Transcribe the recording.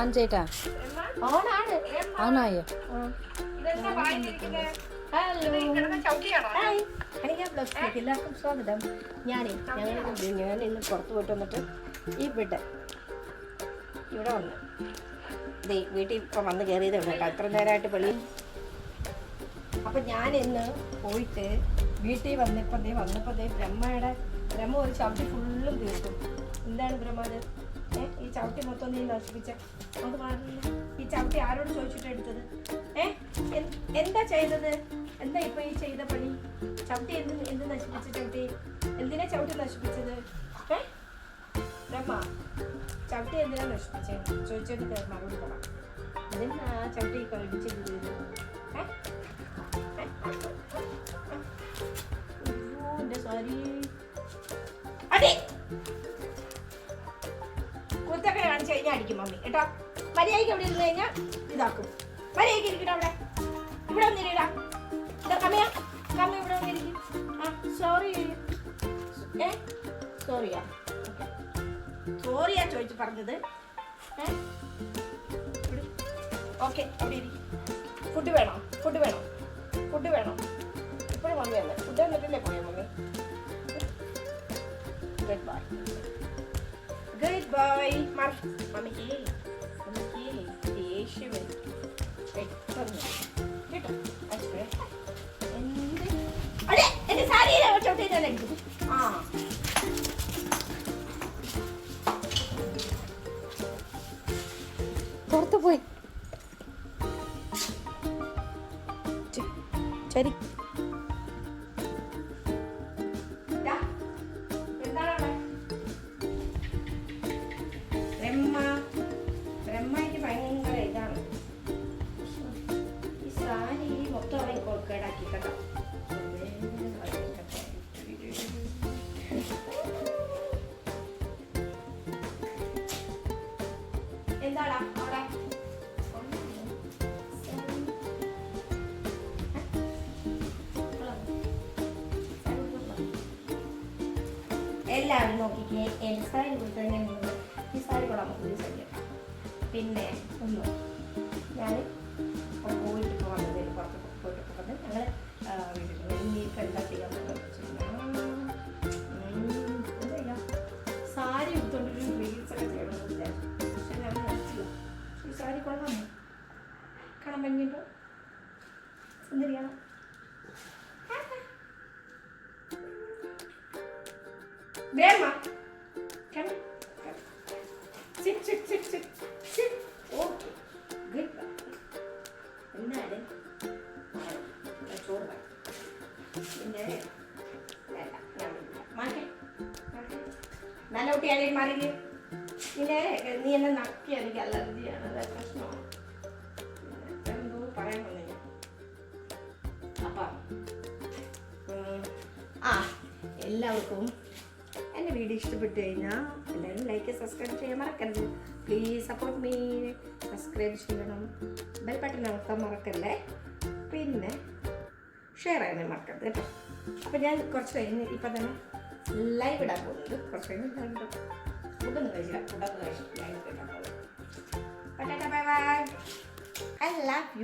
An ചേട്ടാ ആണായോ. എല്ലാവർക്കും സ്വാഗതം. ഞാനേ ഞങ്ങൾ ഞാൻ ഇന്ന് പുറത്ത് പോയിട്ട് വന്നിട്ട് ഇവിടെ ഇവിടെ വന്നു. ദേ വീട്ടിൽ ഇപ്പം വന്ന് കയറിയതേ ഉള്ളൂ കേട്ടോ. അത്ര നേരമായിട്ട് വെളി അപ്പം ഞാൻ ഇന്ന് പോയിട്ട് വീട്ടിൽ വന്നപ്പോൾ ദേ വന്നപ്പോൾ ദേ ബ്രഹ്മയുടെ ബ്രഹ്മ ഒരു ചവിട്ടി ഫുള്ളും തീർക്കും എന്താണ് ബ്രഹ്മ ഈ ചവിട്ടി മൊത്തം നീ നശിപ്പിച്ച. അത് മാറില്ല ഈ ചവിട്ടി ആരോട് ചോദിച്ചിട്ട് എടുത്തത്? ഏ? എന്താ ചെയ്തത്? എന്താ ഇപ്പൊ ഈ ചെയ്ത പണി? ചവിട്ടി എന്ത് എന്ത് നശിപ്പിച്ച ചവിട്ടി? എന്തിനാ ചവിട്ടി നശിപ്പിച്ചത്? ഏ? ചവിട്ടി എന്തിനാ നശിപ്പിച്ചത് ചോദിച്ചത് മറുപടി പറ എന്തിനാ ചവിട്ടി കളിപ്പിച്ച് ചെയ്തത് ഏ? അയ്യോ, അടിക്കും മമ്മി. കേട്ടോ? മര്യാദയ്ക്ക് അവിടെ ഇരുന്ന് കഴിഞ്ഞാൽ ഇതാക്കും. മര്യാദയ്ക്ക് ഇരിക്കട്ടോ അവിടെ. ഇവിടെ വന്നിരിടാ ഇതാ കമ്മിയാ കമ്മി ഇവിടെ വന്നിരിക്കും ആ സോറി ഏ? സോറിയാ സോറിയാ ചോദിച്ചു പറഞ്ഞത്. ഓക്കെ അവിടെ ഇരിക്കും. ഫുഡ് വേണോ? ഫുഡ് വേണോ? ഫുഡ് വേണോ? ഇപ്പോഴും മമ്മി അല്ലേ ഫുഡ് വന്നിട്ടില്ലേ പോയോ മമ്മി? ഗുഡ് ബൈ ബൈ മമ്മിക്ക് മമ്മിക്ക് ദേഷ്യം. പെട്ടെന്ന് കേട്ടോ എന്ത് അതെ എന്റെ സാരി ചോട്ടി തന്നെ എടുക്കും ആ പുറത്ത് പോയി. ശരി എല്ലാവരും നോക്കിക്കേ. എന്റെ സാരി കൊടുത്തത് ഞാൻ ഈ സാരി കൊള്ളാൻ പറ്റുന്ന ശല്യം പിന്നെ ഒന്ന് ഞാൻ പോയിട്ട് പോകാൻ വന്നത് പുറത്ത് പോയിട്ട് പോകുന്നത് ഞങ്ങൾ വീട്ടിൽ എന്താ ചെയ്യാൻ ഞാൻ നിർത്തില്ല ഈ കാണാൻ ഭംഗിയുണ്ടോ? സുന്ദരിയാണോ? Grandma, come. Come. Sit, sit, sit, sit, sit. Okay. Good boy. ചോറ് പിന്നെ. മാറ്റി. നല്ല കുട്ടിയാലേ മാറിയില്ലേ പിന്നെ നീ എന്നെ നക്കി എനിക്ക് അലർജിയാണ് അതെ പ്രശ്നമാണ് എന്തോ പറയാൻ വന്നു അപ്പം ആ എല്ലാവർക്കും വീഡിയോ ഇഷ്ടപ്പെട്ടു കഴിഞ്ഞാൽ എല്ലാവരും ലൈക്ക് സബ്സ്ക്രൈബ് ചെയ്യാൻ മറക്കരുത്. പ്ലീസ് സപ്പോർട്ട് മീ സബ്സ്ക്രൈബ് ചെയ്യണം. ബെൽ ബട്ടൺ അമർത്താൻ മറക്കല്ലേ? പിന്നെ ഷെയർ ചെയ്യാനും മറക്കരുത് കേട്ടോ. അപ്പോൾ ഞാൻ കുറച്ച് കഴിഞ്ഞ് ഇപ്പം തന്നെ ലൈവ് ഇടാൻ പോകുന്നത് കുറച്ച് കഴിഞ്ഞ് ലൈവ് ഇടാം ഫുഡൊന്നും കഴിച്ചില്ല ഫുഡൊന്നും കഴിച്ചിട്ട് ലൈവ് ഇടാൻ പോകുന്നത്. Bye bye I love you